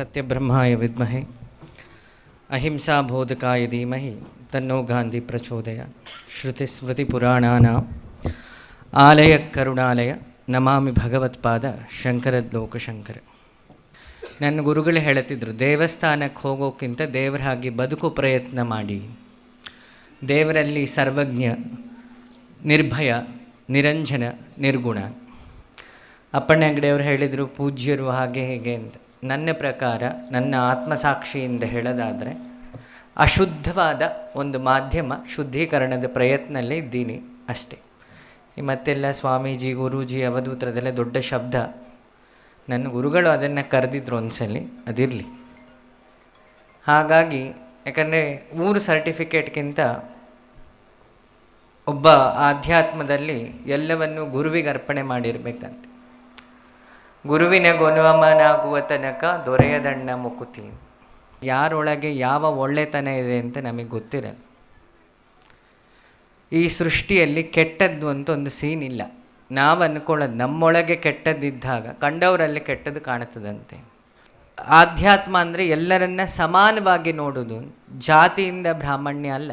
ಸತ್ಯಬ್ರಹ್ಮಾಯ ವಿದ್ಮಹೆ. ಅಹಿಂಸಾ ಬೋಧಕಾಯ ಧೀಮಹಿ. ತನ್ನೋ ಗಾಂಧಿ ಪ್ರಚೋದಯ. ಶ್ರುತಿಸ್ಮೃತಿಪುರಾಣಾನ ಆಲಯ ಕರುಣಾಲಯ. ನಮಾಮಿ ಭಗವತ್ಪಾದ. ಶಂಕರದ್ಲೋಕಶಂಕರ ನನ್ನ ಗುರುಗಳು ಹೇಳುತ್ತಿದ್ದರು ದೇವಸ್ಥಾನಕ್ಕೆ ಹೋಗೋಕ್ಕಿಂತ ದೇವರ ಹಾಗೆ ಬದುಕು ಪ್ರಯತ್ನ ಮಾಡಿ. ದೇವರಲ್ಲಿ ಸರ್ವಜ್ಞ, ನಿರ್ಭಯ, ನಿರಂಜನ, ನಿರ್ಗುಣ. ಅಪ್ಪಣ್ಣ ಅಂಗಡಿಯವರು ಹೇಳಿದರು, ಪೂಜ್ಯರು ಹಾಗೆ ಹೇಗೆ ಅಂತ. ನನ್ನ ಪ್ರಕಾರ ನನ್ನ ಆತ್ಮಸಾಕ್ಷಿಯಿಂದ ಹೇಳೋದಾದರೆ ಅಶುದ್ಧವಾದ ಒಂದು ಮಾಧ್ಯಮ ಶುದ್ಧೀಕರಣದ ಪ್ರಯತ್ನಲ್ಲಿ ಇದ್ದೀನಿ ಅಷ್ಟೇ. ಮತ್ತೆಲ್ಲ ಸ್ವಾಮೀಜಿ, ಗುರೂಜಿ ಅವಧೂತ್ರದೆಲ್ಲ ದೊಡ್ಡ ಶಬ್ದ. ನನ್ನ ಗುರುಗಳು ಅದನ್ನು ಕರೆದಿದ್ರು ಒಂದ್ಸಲಿ, ಅದಿರಲಿ. ಹಾಗಾಗಿ, ಯಾಕಂದರೆ ಊರು ಸರ್ಟಿಫಿಕೇಟ್ಗಿಂತ ಒಬ್ಬ ಆಧ್ಯಾತ್ಮದಲ್ಲಿ ಎಲ್ಲವನ್ನು ಗುರುವಿಗೆ ಅರ್ಪಣೆ ಮಾಡಿರಬೇಕಂತೆ. ಗುರುವಿನ ಗುಣವಮನಾಗುವ ತನಕ ದೊರೆಯದಣ್ಣ ಮುಕುತಿ ಯಾರೊಳಗೆ ಯಾವ ಒಳ್ಳೆತನ ಇದೆ ಅಂತ ನಮಗೆ ಗೊತ್ತಿರಲ್ಲ ಈ ಸೃಷ್ಟಿಯಲ್ಲಿ ಕೆಟ್ಟದ್ದು ಅಂತ ಒಂದು ಸೀನ್ ಇಲ್ಲ. ನಾವು ಅಂದ್ಕೊಳ್ಳೋದು ನಮ್ಮೊಳಗೆ ಕೆಟ್ಟದ್ದಿದ್ದಾಗ, ಕಂಡವರಲ್ಲಿ ಕೆಟ್ಟದ್ದು ಕಾಣುತ್ತದಂತೆ. ಆಧ್ಯಾತ್ಮ ಅಂದರೆ ಎಲ್ಲರನ್ನ ಸಮಾನವಾಗಿ ನೋಡೋದು, ಜಾತಿಯಿಂದ ಬ್ರಾಹ್ಮಣ್ಯ ಅಲ್ಲ.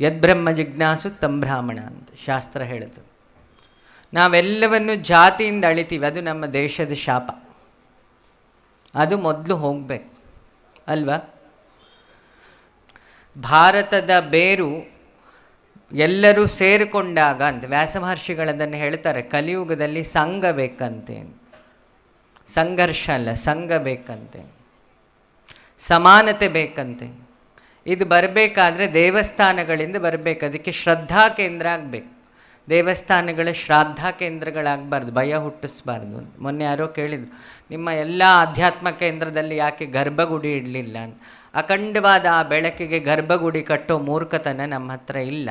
ಯದ್ಬ್ರಹ್ಮ ಜಿಜ್ಞಾಸು ತಂ ಬ್ರಾಹ್ಮಣ ಅಂತ ಶಾಸ್ತ್ರ ಹೇಳುತ್ತೆ. ನಾವೆಲ್ಲವನ್ನು ಜಾತಿಯಿಂದ ಅಳಿತೀವಿ. ಅದು ನಮ್ಮ ದೇಶದ ಶಾಪ. ಅದು ಮೊದಲು ಹೋಗಬೇಕು. ಅಲ್ವಾ? ಭಾರತದ ಬೇರು ಎಲ್ಲರೂ ಸೇರಿಕೊಂಡಾಗ ಅಂತ ವ್ಯಾಸ ಮಹರ್ಷಿಗಳದನ್ನು ಹೇಳ್ತಾರೆ, ಕಲಿಯುಗದಲ್ಲಿ ಸಂಘ ಬೇಕಂತೆ ಸಂಘರ್ಷ ಅಲ್ಲ, ಸಂಘ ಬೇಕಂತೆ ಸಮಾನತೆ ಬೇಕಂತೆ ಇದು ಬರಬೇಕಾದ್ರೆ ದೇವಸ್ಥಾನಗಳಿಂದ ಬರಬೇಕು. ಅದಕ್ಕೆ ಶ್ರದ್ಧಾ ಕೇಂದ್ರ ಆಗಬೇಕು. ದೇವಸ್ಥಾನಗಳ ಶ್ರಾದ್ದ ಕೇಂದ್ರಗಳಾಗಬಾರ್ದು, ಭಯ ಹುಟ್ಟಿಸ್ಬಾರ್ದು ಮೊನ್ನೆ ಯಾರೋ ಕೇಳಿದರು, ನಿಮ್ಮ ಎಲ್ಲ ಆಧ್ಯಾತ್ಮ ಕೇಂದ್ರದಲ್ಲಿ ಯಾಕೆ ಗರ್ಭಗುಡಿ ಇಡಲಿಲ್ಲ ಅಂತ. ಅಖಂಡವಾದ ಆ ಬೆಳಕಿಗೆ ಗರ್ಭಗುಡಿ ಕಟ್ಟೋ ಮೂರ್ಖತನ ನಮ್ಮ ಹತ್ರ ಇಲ್ಲ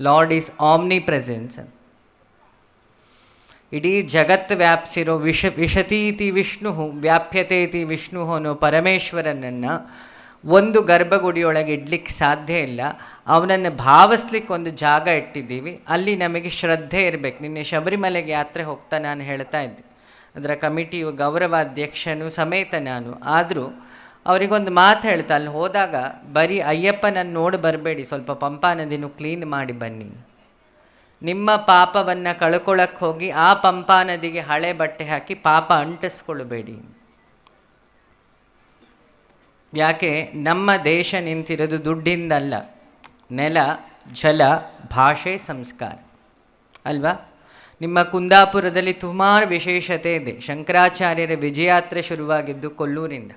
ಲಾರ್ಡ್ ಈಸ್ ಆಮ್ನಿ ಪ್ರೆಸೆನ್ಸ್ ಇಡೀ ಜಗತ್ ವ್ಯಾಪಿಸಿರೋ ವಿಷ, ವಿಷತೀತಿ ವಿಷ್ಣು ವ್ಯಾಪ್ಯತೆ ಇತಿ ವಿಷ್ಣು ಅನ್ನೋ ಪರಮೇಶ್ವರನನ್ನು ಒಂದು ಗರ್ಭಗುಡಿಯೊಳಗೆ ಇಡ್ಲಿಕ್ಕೆ ಸಾಧ್ಯ ಇಲ್ಲ. ಅವನನ್ನು ಭಾವಿಸ್ಲಿಕ್ಕೆ ಒಂದು ಜಾಗ ಇಟ್ಟಿದ್ದೀವಿ. ಅಲ್ಲಿ ನಮಗೆ ಶ್ರದ್ಧೆ ಇರಬೇಕು. ನಿನ್ನೆ ಶಬರಿಮಲೆಗೆ ಯಾತ್ರೆ ಹೋಗ್ತಾ ನಾನು ಹೇಳ್ತಾ ಇದ್ದೆ. ಅದರ ಕಮಿಟಿಯು ಗೌರವಾಧ್ಯಕ್ಷನು ಸಮೇತ ನಾನು. ಆದರೂ ಅವರಿಗೊಂದು ಮಾತು ಹೇಳ್ತಾ, ಅಲ್ಲಿ ಹೋದಾಗ ಬರೀ ಅಯ್ಯಪ್ಪನನ್ನು ನೋಡಿ ಬರಬೇಡಿ. ಸ್ವಲ್ಪ ಪಂಪಾ ನದಿನೂ ಕ್ಲೀನ್ ಮಾಡಿ ಬನ್ನಿ. ನಿಮ್ಮ ಪಾಪವನ್ನು ಕಳ್ಕೊಳ್ಳೋಕ್ಕೆ ಹೋಗಿ ಆ ಪಂಪಾ ನದಿಗೆ ಹಳೆ ಬಟ್ಟೆ ಹಾಕಿ ಪಾಪ ಅಂಟಿಸ್ಕೊಳ್ಬೇಡಿ. ಯಾಕೆ? ನಮ್ಮ ದೇಶ ನಿಂತಿರೋದು ದುಡ್ಡಿಂದಲ್ಲ. ನೆಲ, ಜಲ, ಭಾಷೆ, ಸಂಸ್ಕಾರ. ಅಲ್ವಾ? ನಿಮ್ಮ ಕುಂದಾಪುರದಲ್ಲಿ ಸುಮಾರು ವಿಶೇಷತೆ ಇದೆ. ಶಂಕರಾಚಾರ್ಯರ ವಿಜಯಾತ್ರೆ ಶುರುವಾಗಿದ್ದು ಕೊಲ್ಲೂರಿಂದ.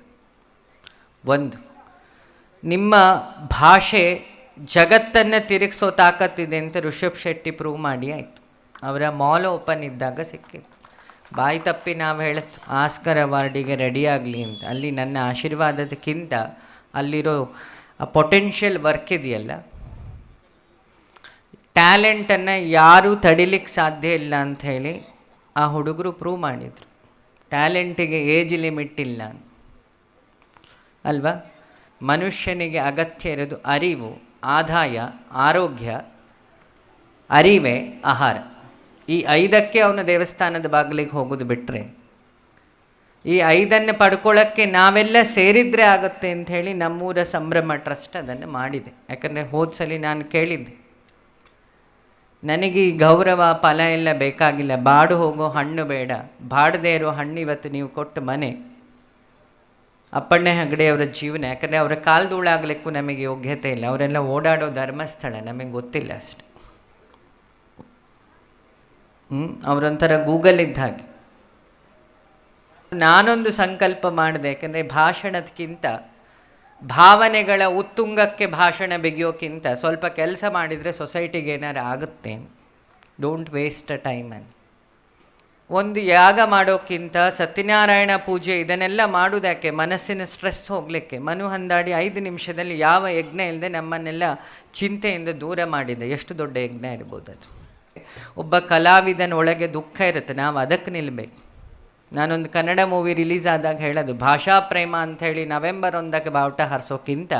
ಒಂದು, ನಿಮ್ಮ ಭಾಷೆ ಜಗತ್ತನ್ನು ತಿರುಗಿಸೋ ತಾಕತ್ತಿದೆ ಅಂತ ಋಷಭ್ ಶೆಟ್ಟಿ ಪ್ರೂವ್ ಮಾಡಿ ಆಯಿತು. ಅವರ ಮಾಲ್ ಓಪನ್ ಇದ್ದಾಗ ಸಿಕ್ಕಿತ್ತು. ಬಾಯಿ ತಪ್ಪಿ ನಾವು ಹೇಳತ್ತು ಆಸ್ಕರ್ ಅವಾರ್ಡಿಗೆ ರೆಡಿ ಆಗಲಿ ಅಂತ, ಅಲ್ಲಿ ನನ್ನ ಆಶೀರ್ವಾದದಕ್ಕಿಂತ ಅಲ್ಲಿರೋ ಪೊಟೆನ್ಷಿಯಲ್ ವರ್ಕ್ ಇದೆಯಲ್ಲ? ಟ್ಯಾಲೆಂಟನ್ನು ಯಾರೂ ತಡಿಲಿಕ್ಕೆ ಸಾಧ್ಯ ಇಲ್ಲ ಅಂತ ಹೇಳಿ ಆ ಹುಡುಗರು ಪ್ರೂವ್ ಮಾಡಿದರು. ಟ್ಯಾಲೆಂಟಿಗೆ ಏಜ್ ಲಿಮಿಟ್ ಇಲ್ಲ. ಅಲ್ವಾ? ಮನುಷ್ಯನಿಗೆ ಅಗತ್ಯ ಇರೋದು ಅರಿವು, ಆದಾಯ, ಆರೋಗ್ಯ, ಅರಿವೆ, ಆಹಾರ. ಈ ಐದಕ್ಕೆ ಅವನು ದೇವಸ್ಥಾನದ ಬಾಗಿಲಿಗೆ ಹೋಗೋದು ಬಿಟ್ಟರೆ ಈ ಐದನ್ನು ಪಡ್ಕೊಳ್ಳೋಕ್ಕೆ ನಾವೆಲ್ಲ ಸೇರಿದ್ರೆ ಆಗುತ್ತೆ ಅಂತ ಹೇಳಿ ನಮ್ಮೂರ ಸಂಭ್ರಮ ಟ್ರಸ್ಟ್ ಅದನ್ನು ಮಾಡಿದೆ. ಯಾಕಂದರೆ ಹೋದ ಸಲ ನಾನು ಕೇಳಿದ್ದೆ, ನನಗೆ ಈ ಗೌರವ, ಫಲ ಎಲ್ಲ ಬೇಕಾಗಿಲ್ಲ, ಬಾಡು ಹೋಗೋ ಹಣ್ಣು ಬೇಡ, ಬಾಡದೇ ಇರೋ ಹಣ್ಣು ಇವತ್ತು ನೀವು ಕೊಟ್ಟು ಮನೆ, ಅಪ್ಪಣ್ಣೆ ಹೆಗಡೆಯವರ ಜೀವನ, ಯಾಕಂದರೆ ಅವರ ಕಾಲ್ದೂಳಾಗಲಿಕ್ಕೂ ನಮಗೆ ಯೋಗ್ಯತೆ ಇಲ್ಲ, ಅವರೆಲ್ಲ ಓಡಾಡೋ ಧರ್ಮಸ್ಥಳ ನಮಗೆ ಗೊತ್ತಿಲ್ಲ ಅಷ್ಟೆ. ಹ್ಞೂ ಅವರೊಂಥರ ಗೂಗಲ್ ಇದ್ದ ಹಾಗೆ. ನಾನೊಂದು ಸಂಕಲ್ಪ ಮಾಡಿದೆ, ಯಾಕಂದರೆ ಭಾಷಣದಕ್ಕಿಂತ ಭಾವನೆಗಳ ಉತ್ತುಂಗಕ್ಕೆ ಭಾಷಣ ಬಿಗಿಯೋಕ್ಕಿಂತ ಸ್ವಲ್ಪ ಕೆಲಸ ಮಾಡಿದರೆ ಸೊಸೈಟಿಗೆ ಏನಾರು ಆಗುತ್ತೆ? ಡೋಂಟ್ ವೇಸ್ಟ್ ಅ ಟೈಮ್ ಅಂತ ಒಂದು ಯಾಗ ಮಾಡೋಕ್ಕಿಂತ ಸತ್ಯನಾರಾಯಣ ಪೂಜೆ ಇದನ್ನೆಲ್ಲ ಮಾಡೋದಕ್ಕೆ ಮನಸ್ಸಿನ ಸ್ಟ್ರೆಸ್ ಹೋಗಲಿಕ್ಕೆ. ಮನು ಹಂದಾಡಿ ಐದು ನಿಮಿಷದಲ್ಲಿ ಯಾವ ಯಜ್ಞ ಇಲ್ಲದೆ ನಮ್ಮನ್ನೆಲ್ಲ ಚಿಂತೆಯಿಂದ ದೂರ ಮಾಡಿದೆ. ಎಷ್ಟು ದೊಡ್ಡ ಯಜ್ಞ ಇರ್ಬೋದು ಅದು. ಒಬ್ಬ ಕಲಾವಿದನ ಒಳಗೆ ದುಃಖ ಇರುತ್ತೆ. ನಾವು ಅದಕ್ಕೆ ನಿಲ್ಲಬೇಕು ನಾನೊಂದು ಕನ್ನಡ ಮೂವಿ ರಿಲೀಸ್ ಆದಾಗ ಹೇಳೋದು, ಭಾಷಾ ಪ್ರೇಮ ಅಂಥೇಳಿ ನವೆಂಬರ್ ಒಂದಕ್ಕೆ ಬಾವುಟ ಹಾರಿಸೋಕ್ಕಿಂತ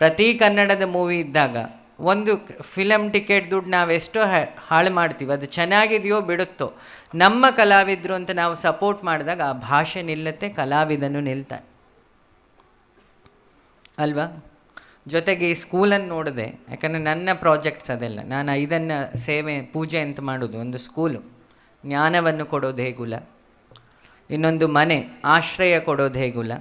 ಪ್ರತಿ ಕನ್ನಡದ ಮೂವಿ ಇದ್ದಾಗ ಒಂದು ಫಿಲಮ್ ಟಿಕೆಟ್ ದುಡ್ಡು ನಾವೆಷ್ಟೋ ಹಾಳು ಮಾಡ್ತೀವಿ. ಅದು ಚೆನ್ನಾಗಿದೆಯೋ ಬಿಡುತ್ತೋ, ನಮ್ಮ ಕಲಾವಿದರು ಅಂತ ನಾವು ಸಪೋರ್ಟ್ ಮಾಡಿದಾಗ ಆ ಭಾಷೆ ನಿಲ್ಲತ್ತೆ, ಕಲಾವಿದನು ನಿಲ್ತಾನೆ. ಅಲ್ವಾ? ಜೊತೆಗೆ ಈ ಸ್ಕೂಲನ್ನು ನೋಡಿದೆ, ಯಾಕಂದರೆ ನನ್ನ ಪ್ರಾಜೆಕ್ಟ್ಸ್ ಅದೆಲ್ಲ, ನಾನು ಇದನ್ನು ಸೇವೆ, ಪೂಜೆ ಅಂತ ಮಾಡೋದು, ಒಂದು ಸ್ಕೂಲು. ಜ್ಞಾನವನ್ನು ಕೊಡೋದು ಹೇಗುಲ? ಇನ್ನೊಂದು ಮನೆ, ಆಶ್ರಯ ಕೊಡೋದು ಹೇಗುಲ?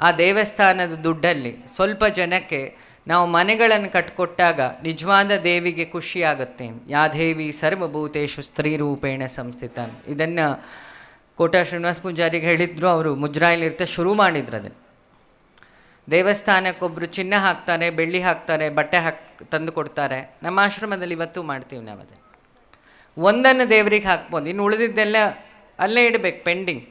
ಆ ದೇವಸ್ಥಾನದ ದುಡ್ಡಲ್ಲಿ ಸ್ವಲ್ಪ ಜನಕ್ಕೆ ನಾವು ಮನೆಗಳನ್ನು ಕಟ್ಕೊಟ್ಟಾಗ ನಿಜವಾದ ದೇವಿಗೆ ಖುಷಿಯಾಗುತ್ತೆ. ಯಾ ದೇವಿ ಸರ್ವಭೂತೇಶು ಸ್ತ್ರೀ ರೂಪೇಣ ಸಂಸ್ಥಿತ. ಇದನ್ನು ಕೋಟ ಶ್ರೀನಿವಾಸ ಪೂಜಾರಿಗೆ ಹೇಳಿದ್ರು ಅವರು, ಮುಜರಾಯಿಲಿರ್ತಾ ಶುರು ಮಾಡಿದ್ರು ಅದನ್ನು. ದೇವಸ್ಥಾನಕ್ಕೊಬ್ಬರು ಚಿನ್ನ ಹಾಕ್ತಾರೆ, ಬೆಳ್ಳಿ ಹಾಕ್ತಾರೆ, ಬಟ್ಟೆ ಹಾಕ್, ತಂದು ಕೊಡ್ತಾರೆ. ನಮ್ಮ ಆಶ್ರಮದಲ್ಲಿ ಇವತ್ತು ಮಾಡ್ತೀವಿ ನಾವು ಅದೇ ಒಂದನ್ನು ದೇವರಿಗೆ ಹಾಕ್ಬೋದು. ಇನ್ನು ಉಳಿದಿದ್ದೆಲ್ಲ ಅಲ್ಲೇ ಇಡಬೇಕು, ಪೆಂಡಿಂಗ್.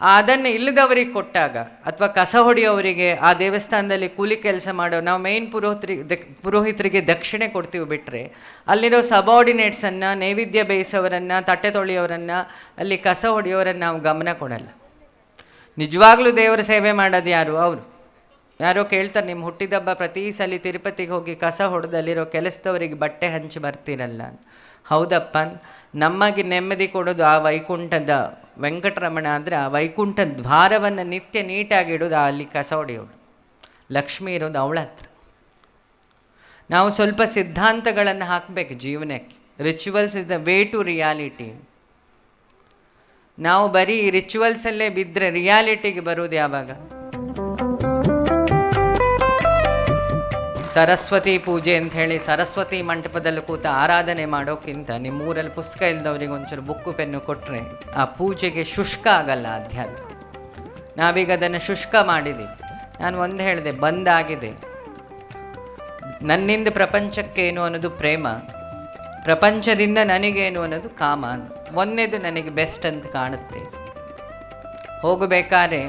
ಅದನ್ನು ಇಲ್ಲದವರಿಗೆ ಕೊಟ್ಟಾಗ ಅಥವಾ ಕಸ ಹೊಡೆಯೋವರಿಗೆ ಆ ದೇವಸ್ಥಾನದಲ್ಲಿ ಕೂಲಿ ಕೆಲಸ ಮಾಡೋ, ನಾವು ಮೇನ್ ಪುರೋಹಿತರಿಗೆ ದಕ್ ಪುರೋಹಿತರಿಗೆ ದಕ್ಷಿಣೆ ಕೊಡ್ತೀವಿ ಬಿಟ್ಟರೆ ಅಲ್ಲಿರೋ ಸಬಾರ್ಡಿನೇಟ್ಸನ್ನು ನೈವೇದ್ಯ ಬೇಯಿಸೋರನ್ನು ತಟ್ಟೆ ತೊಳೆಯೋರನ್ನು ಅಲ್ಲಿ ಕಸ ಹೊಡೆಯೋರನ್ನು ನಾವು ಗಮನ ಕೊಡಲ್ಲ. ನಿಜವಾಗ್ಲೂ ದೇವರ ಸೇವೆ ಮಾಡೋದು ಯಾರು? ಅವರು. ಯಾರೋ ಕೇಳ್ತಾರೆ ನಿಮ್ಮ ಹುಟ್ಟಿದಬ್ಬ ಪ್ರತಿ ಸಲ ತಿರುಪತಿಗೆ ಹೋಗಿ ಕಸ ಹೊಡೆದಲ್ಲಿರೋ ಕೆಲಸದವರಿಗೆ ಬಟ್ಟೆ ಹಂಚಿ ಬರ್ತೀರಲ್ಲ. ಹೌದಪ್ಪ ನಮಗೆ ನೆಮ್ಮದಿ ಕೊಡೋದು ಆ ವೈಕುಂಠದ ವೆಂಕಟರಮಣ ಅಂದರೆ ಆ ವೈಕುಂಠ ದ್ವಾರವನ್ನು ನಿತ್ಯ ನೀಟಾಗಿ ಇಡೋದು, ಅಲ್ಲಿ ಕಸ ಹೊಡೆಯೋಳು ಲಕ್ಷ್ಮಿ ಇರೋದು ಅವಳ ಹತ್ರ. ನಾವು ಸ್ವಲ್ಪ ಸಿದ್ಧಾಂತಗಳನ್ನು ಹಾಕಬೇಕು ಜೀವನಕ್ಕೆ. Rituals is the way to reality ನಾವು ಬರೀ ರಿಚುವಲ್ಸಲ್ಲೇ ಬಿದ್ದರೆ ರಿಯಾಲಿಟಿಗೆ ಬರೋದು ಯಾವಾಗ? ಸರಸ್ವತಿ ಪೂಜೆ ಅಂತ ಹೇಳಿ ಸರಸ್ವತಿ ಮಂಟಪದಲ್ಲಿ ಕೂತ ಆರಾಧನೆ ಮಾಡೋಕ್ಕಿಂತ ನಿಮ್ಮೂರಲ್ಲಿ ಪುಸ್ತಕ ಇಲ್ಲದವ್ರಿಗೆ ಒಂಚೂರು ಬುಕ್ಕು, ಪೆನ್ನು ಕೊಟ್ಟರೆ ಆ ಪೂಜೆಗೆ ಶುಷ್ಕ ಆಗಲ್ಲ ಅಧ್ಯಾತ್ಮ ನಾವೀಗ ಅದನ್ನು ಶುಷ್ಕ ಮಾಡಿದ್ದೀವಿ ನಾನು ಒಂದು ಹೇಳಿದೆ ಬಂದಾಗಿದೆ ನನ್ನಿಂದ ಪ್ರಪಂಚಕ್ಕೇನು ಅನ್ನೋದು ಪ್ರೇಮ, ಪ್ರಪಂಚದಿಂದ ನನಗೇನು ಅನ್ನೋದು ಕಾಮ. ಒಂದೇದು ನನಗೆ ಬೆಸ್ಟ್ ಅಂತ ಕಾಣುತ್ತೆ. ಹೋಗಬೇಕಾದ್ರೆ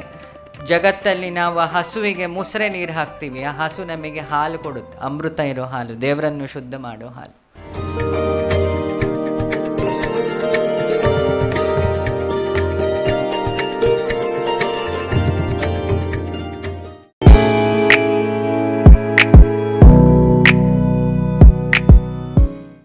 ಜಗತ್ತಲ್ಲಿ ನಾವು ಹಸುವಿಗೆ ಮುಸ್ರೆ ನೀರು ಹಾಕ್ತೀವಿ. ಆ ಹಸು ನಮಗೆ ಹಾಲು ಕೊಡುತ್ತೆ. ಅಮೃತ ಇರೋ ಹಾಲು, ದೇವರನ್ನು ಶುದ್ಧ ಮಾಡೋ ಹಾಲು.